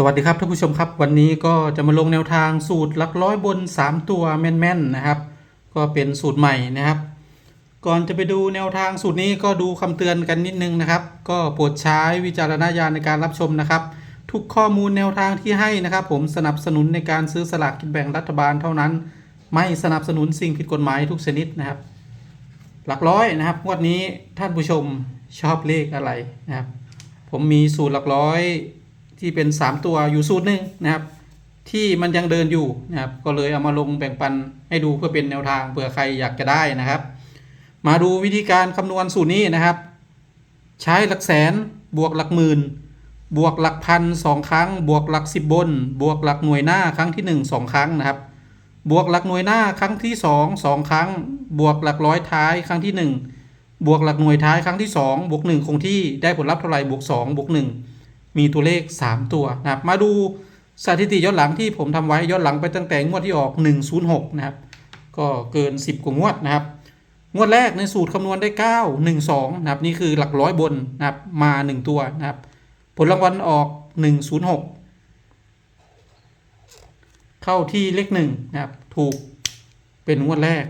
สวัสดีครับท่านผู้ชมครับวันนี้ก็จะมาลงแนวทางสูตรหลักร้อยบน 3 ตัวแม่นๆนะครับ ก็เป็นสูตรใหม่นะครับ ก่อนจะไปดูแนวทางสูตรนี้ก็ดูคำเตือนกันนิดนึงนะครับ ก็โปรดใช้วิจารณญาณในการรับชมนะครับ ทุกข้อมูลแนวทางที่ให้นะครับ ผมสนับสนุนในการซื้อสลากกินแบ่งรัฐบาลเท่านั้น ไม่สนับสนุนสิ่งผิดกฎหมายทุกชนิดนะครับ หลักร้อยนะครับงวดนี้ท่านผู้ชมชอบเลขอะไรนะครับ ผมมีสูตรหลักร้อย ที่เป็น 3 ตัวอยู่สูตรหนึ่งนะครับ ที่มันยังเดินอยู่นะครับ ก็เลยเอามาลงแบ่งปันให้ดูเพื่อเป็นแนวทางเผื่อใครอยากจะได้นะครับ มาดูวิธีการคำนวณสูตรนี้นะครับ ใช้หลักแสนบวกหลักหมื่นบวกหลักพันสองครั้ง บวกหลักสิบบน บวกหลักหน่วยหน้าครั้งที่หนึ่งสองครั้งนะครับ บวกหลักหน่วยหน้าครั้งที่สองสองครั้ง บวกหลักร้อยท้ายครั้งที่หนึ่งบวกหลักหน่วยท้ายครั้งที่สองบวกหนึ่งคงที่ได้ผลลัพธ์เท่าไหร่บวกสองบวกหนึ่ง มีตัวเลข 3 ตัวนะครับ มาดูสถิติย้อนหลังที่ผมทำไว้ย้อนหลังไปตั้งแต่งวดที่ออก 106 นะครับ ก็เกิน 10 กว่างวดนะครับ งวดแรกในสูตรคำนวณได้ 9 1 2 นะครับ นี่คือหลักร้อยบนนะครับ มา 1 ตัวนะครับ ผลรางวัลออก 106 เข้าที่เลขหนึ่งนะครับ ถูกเป็นงวดแรก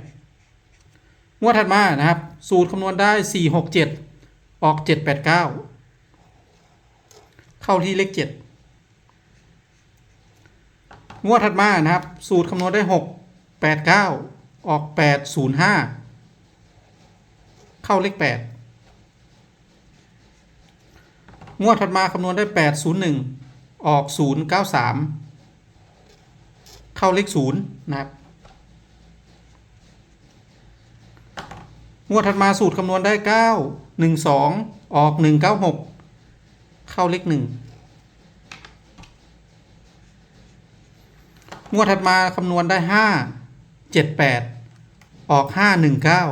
งวดถัดมานะครับ สูตรคำนวณได้ 4 6 7 ออก 7 8 9 เข้าที่เลข7งวดถัดมานะครับ สูตรคำนวณได้6 8 9ออก8 0 5เข้าเลข8งวดถัดมาคำนวณได้8 0 1ออก0 9 3เข้าเลข0นะครับงวดถัดมาสูตรคำนวณได้9 1 2ออก1 9 6เเข้าเลข1งงวดถัดมาคำนวณได้5 7 8ออก5 1 9เก้า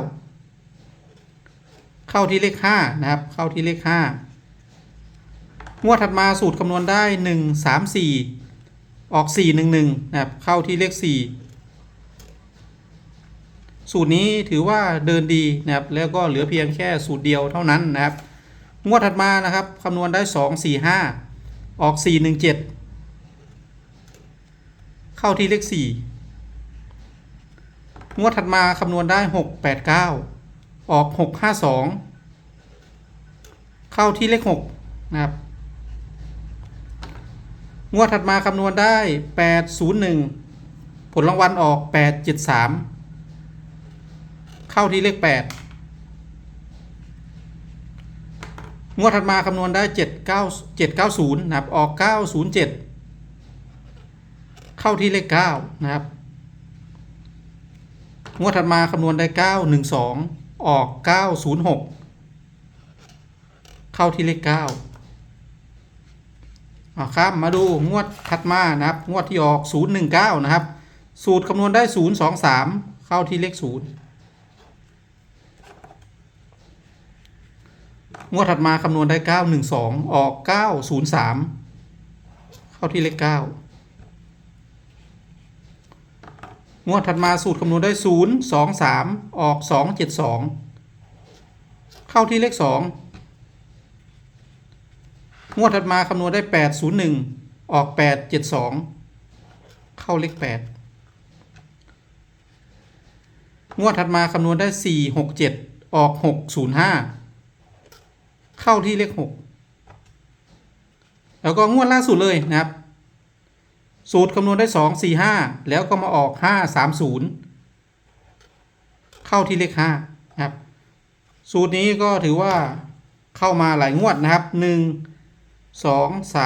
เข้าที่เลข5นะครับ เข้าที่เลข5งวดถัดมาสูตรคำนวณได้1 3 4ออก4 1 1นะครับ เข้าที่เลข4สูตรนี้ถือว่าเดินดีนะครับ แล้วก็เหลือเพียงแค่สูตรเดียวเท่านั้นนะครับ งวดถัดมานะครับคำนวณได้2 4 5ออก4 1 7เข้าที่เลข4งวดถัดมาคำนวณได้6 8 9ออก6 5 2เข้าที่เลข6นะครับงวดถัดมาคำนวณได้8 0 1ผลรางวัลออก8 7 3เข้าที่เลข8 งวดถัดมาคำนวณได้ 7 9 7 9 0นะครับ ออก 9 0 7 เข้าที่เลข 9 นะครับ งวดถัดมาคำนวณได้ 9 1 2 ออก 9 0 6 เข้าที่เลข9อ่าครับ มาดูงวดถัดมานะครับ งวดที่ออก 0 1 9 นะครับ สูตรคำนวณได้ 0 2 3 เข้าที่เลข 0 งวดถัดมาคำนวณได้ 9 1 2 ออก 9 0 3 เข้าที่เลข 9 งวดถัดมาสูตรคำนวณได้ 0 2 3 ออก 2 7 2 เข้าที่เลข 2 งวดถัดมาคำนวณได้ 8 0 1 ออก 8 7 2 เข้าเลข 8 งวดถัดมาคำนวณได้ 4 6 7 ออก 6 0 5 เข้าที่เลข6แล้วก็งวดล่าสุดเลยนะครับ สูตรคำนวณได้2 4 5แล้วก็มาออก5 3 0เข้าที่เลข5นะครับ สูตรนี้ก็ถือว่าเข้ามาหลายงวดนะครับ1 2 3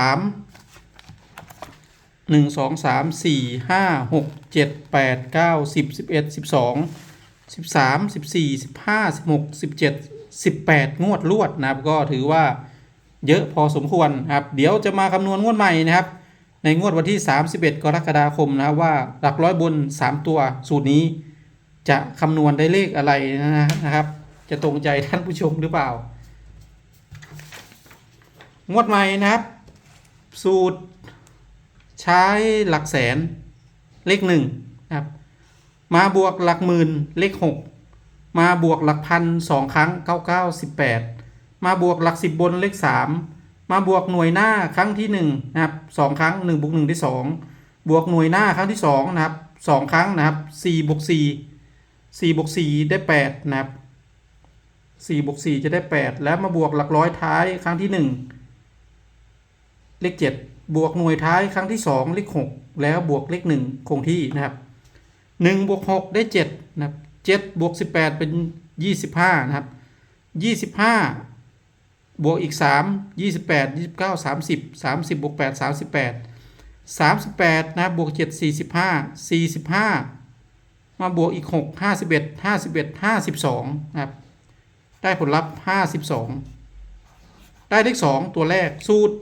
1 2 3 4 5 6 7 8 9 10 11 12 13 14 15 16 17 18 งวดลวดนะครับ ก็ถือว่าเยอะพอสมควรครับ เดี๋ยวจะมาคำนวณงวดใหม่นะครับ ในงวดวันที่ 31 กรกฎาคมนะครับว่าหลักร้อยบน 3 ตัวสูตรนี้จะคำนวณได้เลขอะไรนะครับ จะตรงใจท่านผู้ชมหรือเปล่า งวดใหม่นะครับ สูตรใช้หลักแสนเลขหนึ่งนะครับ มาบวกหลักหมื่นเลขหก มาบวกหลักพันสองครั้งเก้าเก้าสิบแปดมาบวกหลักสิบบนเลขสามมาบวกหน่วยหน้าครั้งที่หนึ่งนะครับสองครั้งหนึ่งบวกหนึ่งได้สองบวกหน่วยหน้าครั้งที่สองนะครับสองครั้งนะครับสี่บวกสี่สี่บวกสี่ได้แปดนะครับสี่บวกสี่จะได้แปดแล้วมาบวกหลักร้อยท้ายครั้งที่หนึ่งเลขเจ็ดบวกหน่วยท้ายครั้งที่สองเลขหกแล้วบวกเลขหนึ่งคงที่นะครับหนึ่งบวกหกได้เจ็ดนะครับ เจ็ดบวกสิบแปดเป็นยี่สิบห้านะครับยี่สิบห้าบวกอีก 3 28 29 30 30บวก8 38 38 นะบวก 7 45 45 มาบวกอีก 6 51 51 52 นะครับ ได้ผลลัพธ์ 52 ได้เลข 2 ตัวแรก สูตร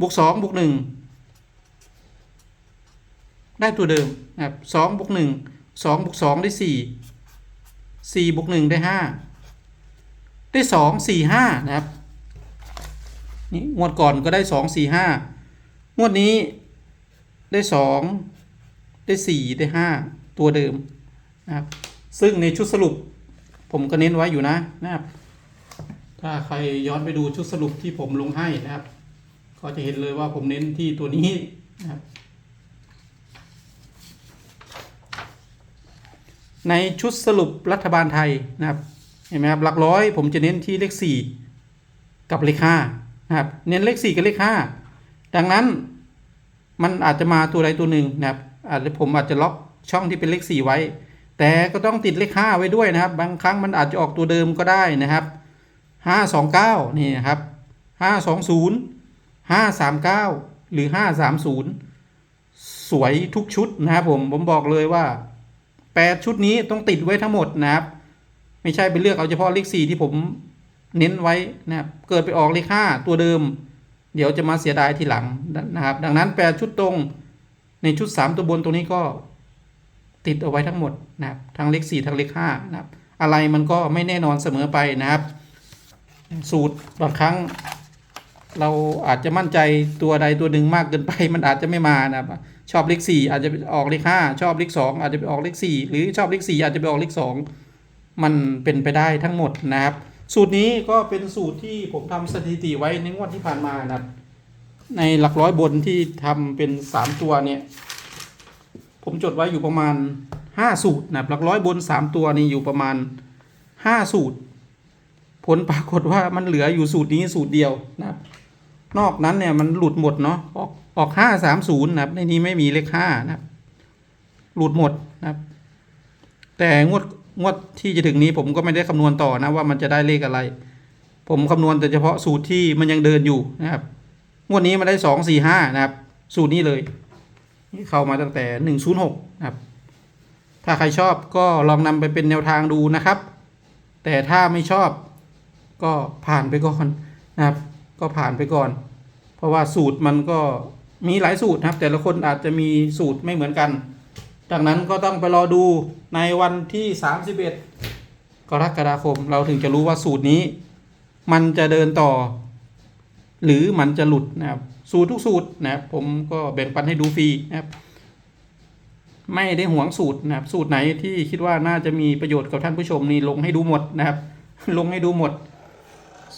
บวก 2 บวก 1 ได้ตัวเดิม นะครับ2บวก 1 2บวก2ได้4 4บวก1ได้5ได้2 4 5นะครับนี่งวดก่อนก็ได้สองสี่ห้างวดนี้ได้สองได้สี่ได้ห้าตัวเดิมนะครับซึ่งในชุดสรุปผมก็เน้นไว้อยู่นะนะครับ ถ้าใครย้อนไปดูชุดสรุปที่ผมลงให้นะครับ ก็จะเห็นเลยว่าผมเน้นที่ตัวนี้นะครับ ในชุดสรุปรัฐบาลไทยนะครับเห็นไหมครับหลักร้อยผมจะเน้นที่เลขสี่กับเลขห้านะครับเน้นเลข 4 กับเลข 5 ดังนั้นมันอาจจะมาตัวใดตัวหนึ่งนะครับอาจจะผมอาจจะล็อกช่องที่เป็นเลข 4 ไว้ แต่ก็ต้องติดเลข 5 ไว้ด้วยนะครับ บางครั้งมันอาจจะออกตัวเดิมก็ได้นะครับ 529 นี่นะครับ 520 539 หรือ 530 สวยทุกชุดนะครับผมผมบอกเลยว่า 8 ชุดนี้ต้องติดไว้ทั้งหมดนะครับ ไม่ใช่ไปเลือกเอาเฉพาะเลข 4 ที่ผมเน้นไว้นะครับเกิดไปออกเลขห้าตัวเดิม เดี๋ยวจะมาเสียดายทีหลังนะครับ ดังนั้นแปดชุดตรงในชุดสามตัวบนตรงนี้ก็ติดเอาไว้ทั้งหมดนะครับทั้งเลขสี่ทั้งเลขห้านะครับอะไรมันก็ไม่แน่นอนเสมอไปนะครับ สูตรบางครั้งเราอาจจะมั่นใจตัวใดตัวหนึ่งมากเกินไป มันอาจจะไม่มานะครับ ชอบเลขสี่อาจจะออกเลขห้าชอบเลขสองอาจจะไปออกเลขสี่หรือชอบเลขสี่อาจจะไปออกเลขสองมันเป็นไปได้ทั้งหมดนะครับ สูตรนี้ก็เป็นสูตรที่ผมทำสถิติไว้ในงวดที่ผ่านมานะครับในหลักร้อยบนที่ทำเป็นสามตัวเนี่ย ผมจดไว้อยู่ประมาณห้าสูตรนะครับหลักร้อยบนสามตัวนี่อยู่ประมาณห้าสูตร ผลปรากฏว่ามันเหลืออยู่สูตรนี้สูตรเดียวนะครับนอกนั้นเนี่ยมันหลุดหมดเนาะออก ออกห้าสามศูนย์นะครับในนี้ไม่มีเลขห้านะครับ หลุดหมดนะครับ แต่งวดงวดที่จะถึงนี้ผมก็ไม่ได้คำนวณต่อนะว่ามันจะได้เลขอะไร ผมคำนวณแต่เฉพาะสูตรที่มันยังเดินอยู่นะครับ งวดนี้มันได้สองสี่ห้านะครับ สูตรนี้เลยนี่เข้ามาตั้งแต่หนึ่งศูนย์หกนะครับ ถ้าใครชอบก็ลองนำไปเป็นแนวทางดูนะครับ แต่ถ้าไม่ชอบก็ผ่านไปก่อนนะครับ ก็ผ่านไปก่อน เพราะว่าสูตรมันก็ มีหลายสูตรนะครับแต่ละคนอาจจะมีสูตรไม่เหมือนกัน จากนั้นก็ต้องไปรอดูในวันที่ 31 กรกฎาคม เราถึงจะรู้ว่าสูตรนี้ มันจะเดินต่อ หรือมันจะหลุดนะครับสูตรทุกสูตรนะครับผมก็แบ่งปันให้ดูฟรีนะครับไม่ได้หวงสูตรนะครับ สูตรไหนที่คิดว่าน่าจะมีประโยชน์กับท่านผู้ชมนี่ลงให้ดูหมดนะครับ ลงให้ดูหมด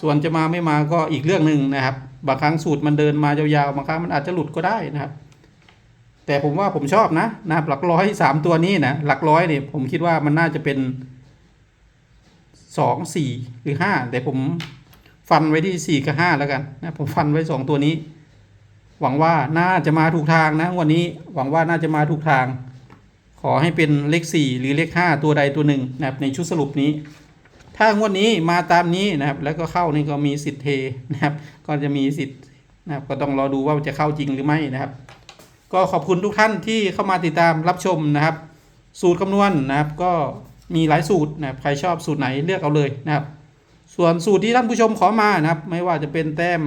ส่วนจะมาไม่มาก็อีกเรื่องหนึ่งนะครับ บางครั้งสูตรมันเดินมายาวๆ บางครั้งมันอาจจะหลุดก็ได้นะครับ แต่ผมว่าผมชอบนะนะครับหลักร้อยสามตัวนี้นะหลักร้อยเนี่ยผมคิดว่ามันน่าจะเป็นสองสี่หรือห้าแต่ผมฟันไว้ที่สี่กับห้าแล้วกันนะผมฟันไว้สองตัวนี้ หวังว่าน่าจะมาถูกทางนะวันนี้หวังว่าน่าจะมาถูกทาง ขอให้เป็นเลขสี่หรือเลขห้าตัวใดตัวหนึ่งนะครับในชุดสรุปนี้ ถ้างวดนี้มาตามนี้นะครับ แล้วก็เข้านี่ก็มีสิทธิ์เทนะครับ ก็จะมีสิทธิ์นะครับ ก็ต้องรอดูว่าจะเข้าจริงหรือไม่นะครับ ก็ขอบคุณทุกท่านที่เข้ามาติดตามรับชมนะครับ สูตรคำนวณนะครับ ก็มีหลายสูตรนะครับ ใครชอบสูตรไหนเลือกเอาเลยนะครับ ส่วนสูตรที่ท่านผู้ชมขอมานะครับ ไม่ว่าจะเป็นแต้ม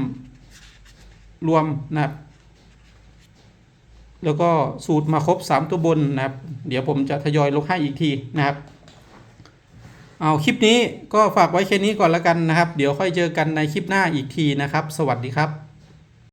รวมนะครับแล้วก็สูตรมาครบ 3 ตัวบนนะครับ เดี๋ยวผมจะทยอยลงให้อีกทีนะครับ เอาคลิปนี้ก็ฝากไว้แค่นี้ก่อนแล้วกันนะครับ เดี๋ยวค่อยเจอกันในคลิปหน้าอีกทีนะครับ สวัสดีครับ